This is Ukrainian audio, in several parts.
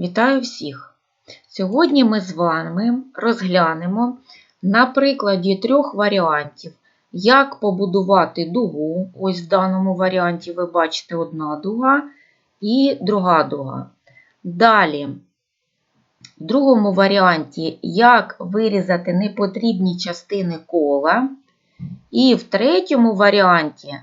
Вітаю всіх! Сьогодні ми з вами розглянемо на прикладі трьох варіантів, як побудувати дугу. Ось в даному варіанті ви бачите одна дуга і друга дуга. Далі, в другому варіанті, як вирізати непотрібні частини кола. І в третьому варіанті,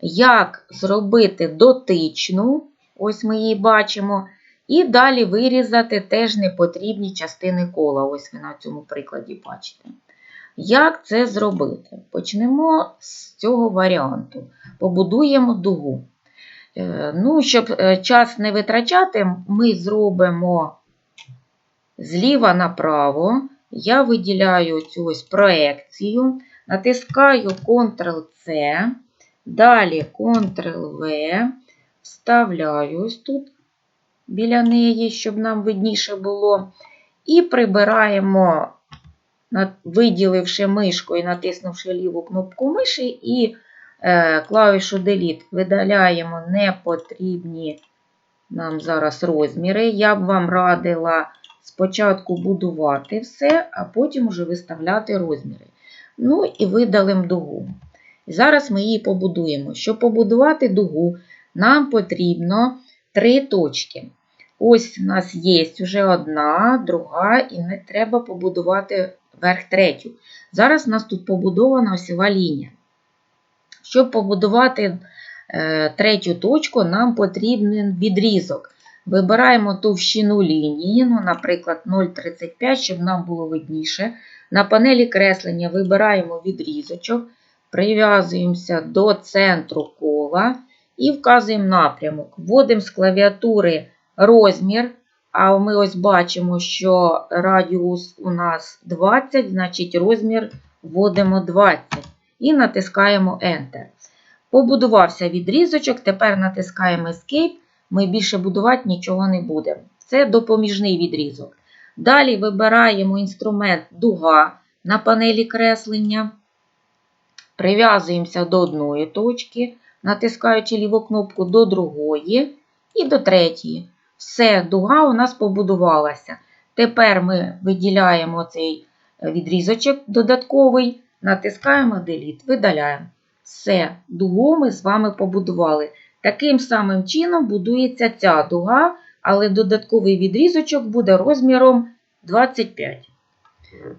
як зробити дотичну, ось ми її бачимо. І далі вирізати теж непотрібні частини кола. Ось ви на цьому прикладі бачите. Як це зробити? Почнемо з цього варіанту. Побудуємо дугу. Е, ну, Щоб е, час не витрачати, ми зробимо зліва направо. Я виділяю цю ось проекцію, натискаю Ctrl-C, далі Ctrl-V, вставляю ось тут біля неї, щоб нам видніше було. І прибираємо, виділивши мишку і натиснувши ліву кнопку миші, і е, клавішу Delete видаляємо непотрібні нам зараз розміри. Я б вам радила спочатку будувати все, а потім вже виставляти розміри. Ну і видалимо дугу. Зараз ми її побудуємо. Щоб побудувати дугу, нам потрібно три точки. Ось у нас є вже одна, друга, і не треба побудувати верх третю. Зараз у нас тут побудована осьова лінія. Щоб побудувати е, третю точку, нам потрібен відрізок. Вибираємо товщину лінії, ну, наприклад, 0,35, щоб нам було видніше. На панелі креслення вибираємо відрізочок, прив'язуємося до центру кола і вказуємо напрямок. Вводимо з клавіатури розмір. А ми ось бачимо, що радіус у нас 20, значить розмір вводимо 20 і натискаємо Enter. Побудувався відрізочок, тепер натискаємо Escape. Ми більше будувати нічого не будемо. Це допоміжний відрізок. Далі вибираємо інструмент дуга на панелі креслення. Прив'язуємося до одної точки, натискаючи ліву кнопку до другої і до третьої. Все, дуга у нас побудувалася. Тепер ми виділяємо цей відрізочок додатковий, натискаємо Delete, видаляємо. Все, дугу ми з вами побудували. Таким самим чином будується ця дуга, але додатковий відрізочок буде розміром 25.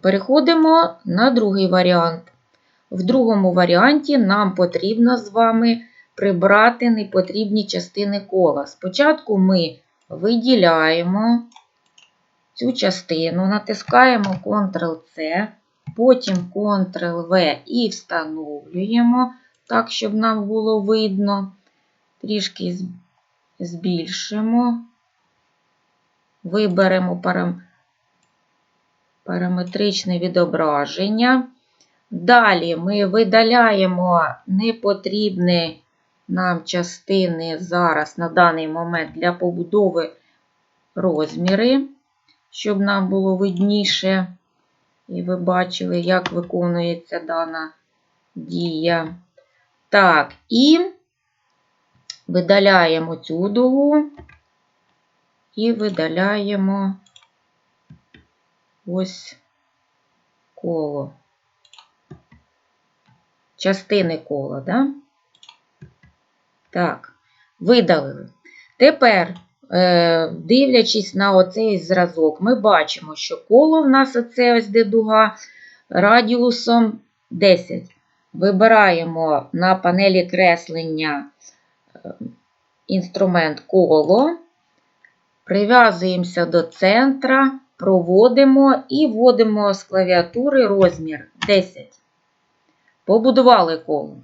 Переходимо на другий варіант. В другому варіанті нам потрібно з вами прибрати непотрібні частини кола. Спочатку ми виділяємо цю частину, натискаємо Ctrl-C, потім Ctrl-V і встановлюємо так, щоб нам було видно. Трішки збільшимо, виберемо параметричне відображення. Далі ми видаляємо непотрібний нам частини зараз на даний момент для побудови розміри, щоб нам було видніше, і ви бачили, як виконується дана дія. Так, і видаляємо цю дугу і видаляємо ось коло. Частини кола, да? Так, видалили. Тепер, е, дивлячись на оцей зразок, ми бачимо, що коло в нас оце ось де дуга радіусом 10. Вибираємо на панелі креслення е, інструмент коло, прив'язуємося до центра, проводимо і вводимо з клавіатури розмір 10. Побудували коло.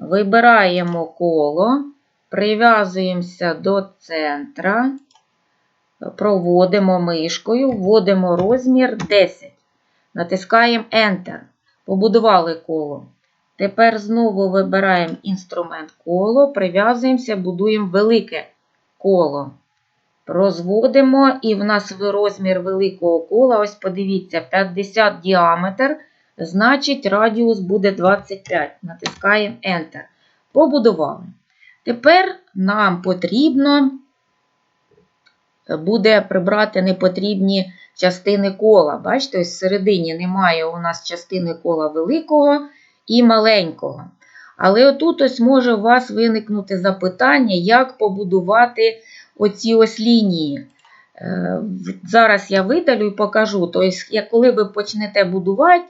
Вибираємо коло, прив'язуємося до центра, проводимо мишкою, вводимо розмір 10. Натискаємо Enter. Побудували коло. Тепер знову вибираємо інструмент коло, прив'язуємося, будуємо велике коло. Розводимо, і в нас розмір великого кола, ось подивіться, 50 діаметр. Значить, радіус буде 25. Натискаємо Enter. Побудували. Тепер нам потрібно буде прибрати непотрібні частини кола. Бачите, ось всередині немає у нас частини кола великого і маленького. Але отут ось може у вас виникнути запитання, як побудувати оці ось лінії. Е, зараз я видалю і покажу. Тобто, коли ви почнете будувати,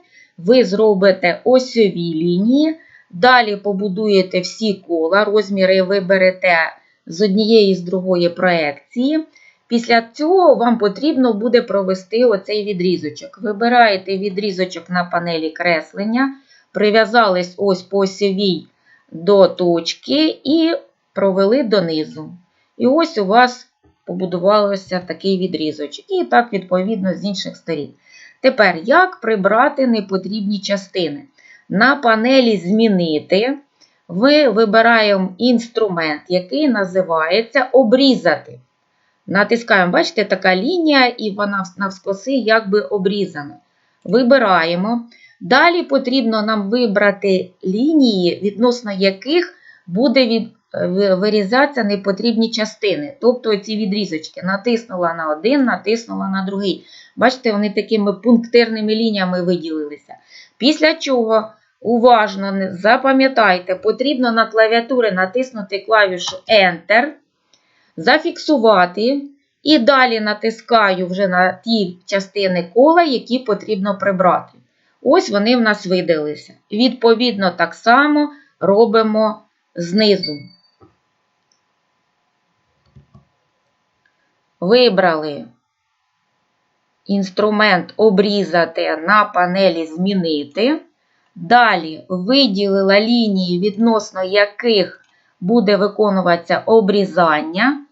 ви зробите осьові лінії, далі побудуєте всі кола, розміри виберете з однієї і з другої проекції. Після цього вам потрібно буде провести оцей відрізочок. Вибираєте відрізочок на панелі креслення, прив'язались ось по осьовій до точки і провели донизу. І ось у вас побудувався такий відрізочок. І так, відповідно, з інших сторін. Тепер, як прибрати непотрібні частини? На панелі Змінити ви вибираємо інструмент, який називається Обрізати. Натискаємо, бачите, така лінія, і вона навскоси якби обрізана. Вибираємо. Далі потрібно нам вибрати лінії, відносно яких буде від, вирізатися непотрібні частини. Тобто ці відрізочки натиснула на один, натиснула на другий. Бачите, вони такими пунктирними лініями виділилися. Після чого, уважно запам'ятайте, потрібно на клавіатурі натиснути клавішу Enter, зафіксувати. І далі натискаю вже на ті частини кола, які потрібно прибрати. Ось вони в нас видалися. Відповідно, так само робимо знизу. Вибрали інструмент обрізати на панелі Змінити. Далі виділила лінії, відносно яких буде виконуватися обрізання.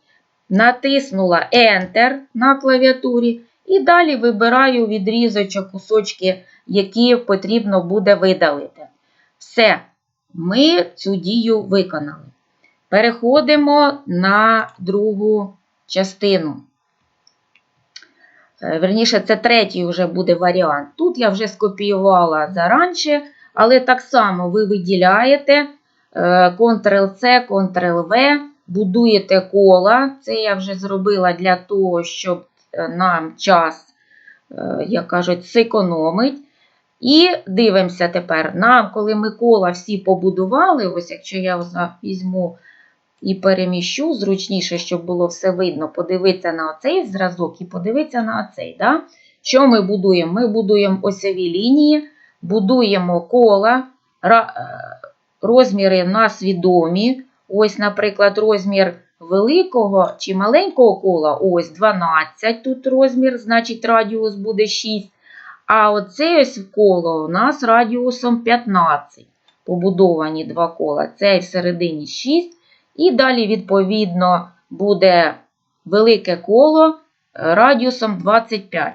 Натиснула Enter на клавіатурі. І далі вибираю відрізочок, кусочки, які потрібно буде видалити. Все, ми цю дію виконали. Переходимо на другу частину. Е, верніше, це третій вже буде варіант. Тут я вже скопіювала заранше, але так само ви виділяєте Ctrl-C, е, Ctrl-V, будуєте кола. Це я вже зробила для того, щоб е, нам час, як кажуть, зекономить. І дивимося тепер, нам, коли ми кола всі побудували, ось якщо я візьму і переміщу, зручніше, щоб було все видно, подивитися на оцей зразок і подивитися на оцей. Да? Що ми будуємо? Ми будуємо осьові лінії, будуємо кола, е, розміри в нас відомі. Ось, наприклад, розмір великого чи маленького кола ось 12 тут розмір, значить радіус буде 6. А оце ось коло у нас радіусом 15. Побудовані два кола. Цей всередині 6. І далі, відповідно, буде велике коло е, радіусом 25.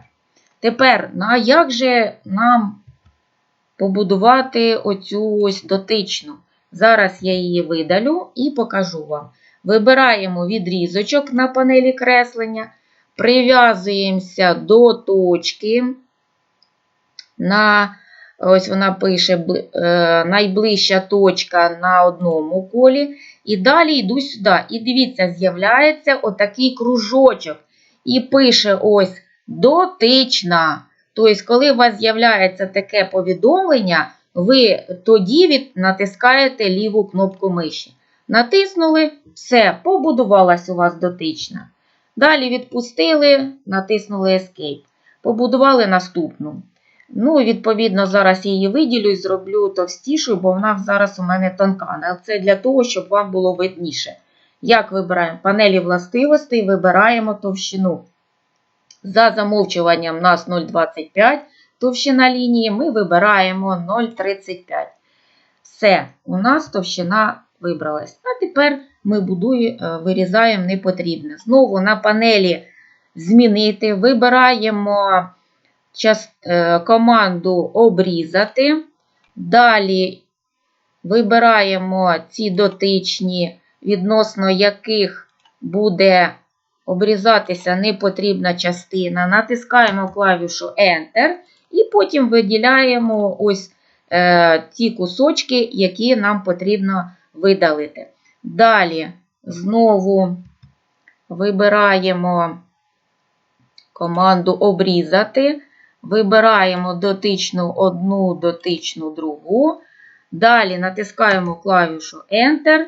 Тепер, на як же нам побудувати оцю ось дотичну? Зараз я її видалю і покажу вам. Вибираємо відрізочок на панелі креслення, прив'язуємося до точки на, ось вона пише е, найближча точка на одному колі. І далі йду сюди. І дивіться, з'являється отакий кружочок. І пише ось дотична. Тобто, коли у вас з'являється таке повідомлення, ви тоді від, натискаєте ліву кнопку миші. Натиснули, все, побудувалась у вас дотична. Далі відпустили, натиснули Escape. Побудували наступну. Ну, відповідно, зараз її виділю і зроблю товстішою, бо вона зараз у мене тонка. Але це для того, щоб вам було видніше. Як вибираємо панелі властивостей, вибираємо товщину. За замовчуванням у нас 0,25 товщина лінії, ми вибираємо 0,35. Все, у нас товщина вибралась. А тепер ми будує, е, вирізаємо непотрібне. Знову на панелі змінити, вибираємо. Е, команду обрізати. Далі вибираємо ці дотичні, відносно яких буде обрізатися непотрібна частина. Натискаємо клавішу Enter, і потім виділяємо ось е, ті кусочки, які нам потрібно видалити. Далі знову вибираємо команду обрізати. Вибираємо дотичну одну, дотичну другу. Далі натискаємо клавішу Enter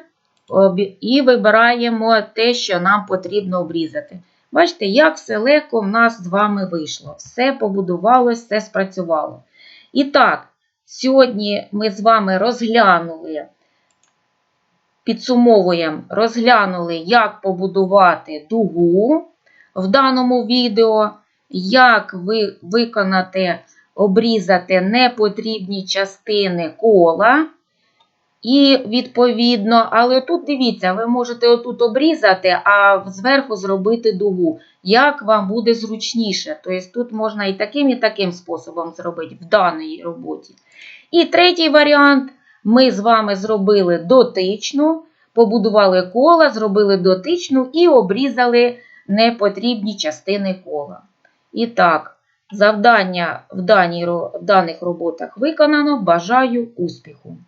і вибираємо те, що нам потрібно обрізати. Бачите, як все легко в нас з вами вийшло. Все побудувалось, все спрацювало. І так, сьогодні ми з вами розглянули, підсумовуємо, розглянули, як побудувати дугу в даному відео, як ви виконати, обрізати непотрібні частини кола. І відповідно, але тут дивіться, ви можете отут обрізати, а зверху зробити дугу. Як вам буде зручніше. Тобто тут можна і таким, і таким способом зробити в даній роботі. І третій варіант: ми з вами зробили дотичну, побудували кола, зробили дотичну і обрізали непотрібні частини кола. І так, завдання в, даних роботах виконано. Бажаю успіху!